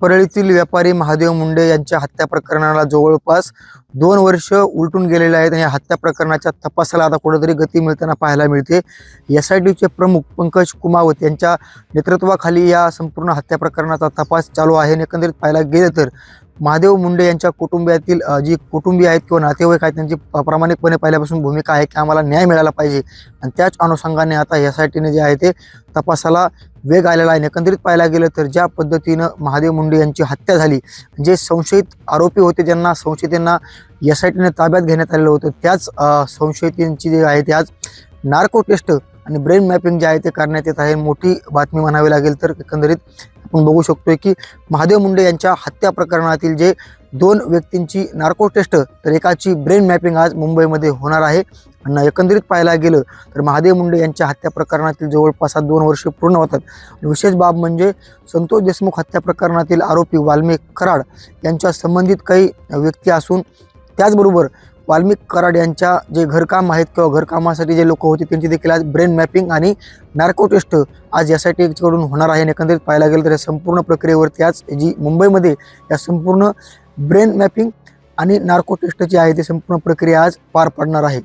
परळीतील व्यापारी महादेव मुंडे यांच्या हत्या प्रकरणाला जवळपास दोन वर्ष उलटून गेलेले आहेत आणि हत्या प्रकरणाच्या तपासाला आता कुठेतरी गती मिळताना पाहायला मिळते. एस आय टीचे प्रमुख पंकज कुमावत यांच्या नेतृत्वाखाली या संपूर्ण हत्या प्रकरणाचा तपास चालू आहे. आणि एकंदरीत पाहायला गेलं तर महादेव मुंडे यांच्या कुटुंबियातील जी कुटुंबीय आहेत किंवा नातेवाईक आहेत त्यांची प्रामाणिकपणे पहिल्यापासून भूमिका आहे की आम्हाला न्याय मिळाला पाहिजे. आणि त्याच अनुषंगाने आता एस आय टीने जे आहे ते तपासाला वेग आलेला आहे. आणि एकंदरीत पाहायला गेलं तर ज्या पद्धतीनं महादेव मुंडे यांची हत्या झाली जे संशयित आरोपी होते ज्यांना संशयितांना एस आय टीने ताब्यात घेण्यात आलेलं होतं त्याच संशयितांची जे आहे त्याच नार्को टेस्ट आणि ब्रेन मॅपिंग जे आहे ते करण्यात येत आहे. मोठी बातमी म्हणावी लागेल तर एकंदरीत आपण बघू शकतोय की महादेव मुंडे यांच्या हत्या प्रकरणातील जे दोन व्यक्तींची नार्को टेस्ट तर एकाची ब्रेन मॅपिंग आज मुंबईमध्ये होणार आहे. आणि एकंदरीत पाहायला गेलं तर महादेव मुंडे यांच्या हत्या प्रकरणातील जवळपास दोन वर्षे पूर्ण होतात. विशेष बाब म्हणजे संतोष देशमुख हत्या प्रकरणातील आरोपी वाल्मिक कराड यांच्या संबंधित काही व्यक्ती असून त्याचबरोबर वाल्मिक कराड यांच्या जे घरकाम आहेत किंवा घरकामासाठी जे लोक होते त्यांची देखील आज ब्रेन मॅपिंग आणि नार्को टेस्ट आज एस आय टीकडून होणार आहे. आणि एकंदरीत पाहायला गेलं तर या संपूर्ण प्रक्रियेवरती आज जी मुंबईमध्ये या संपूर्ण ब्रेन मॅपिंग आणि नार्को टेस्ट जी आहे ती संपूर्ण प्रक्रिया आज पार पडणार आहे.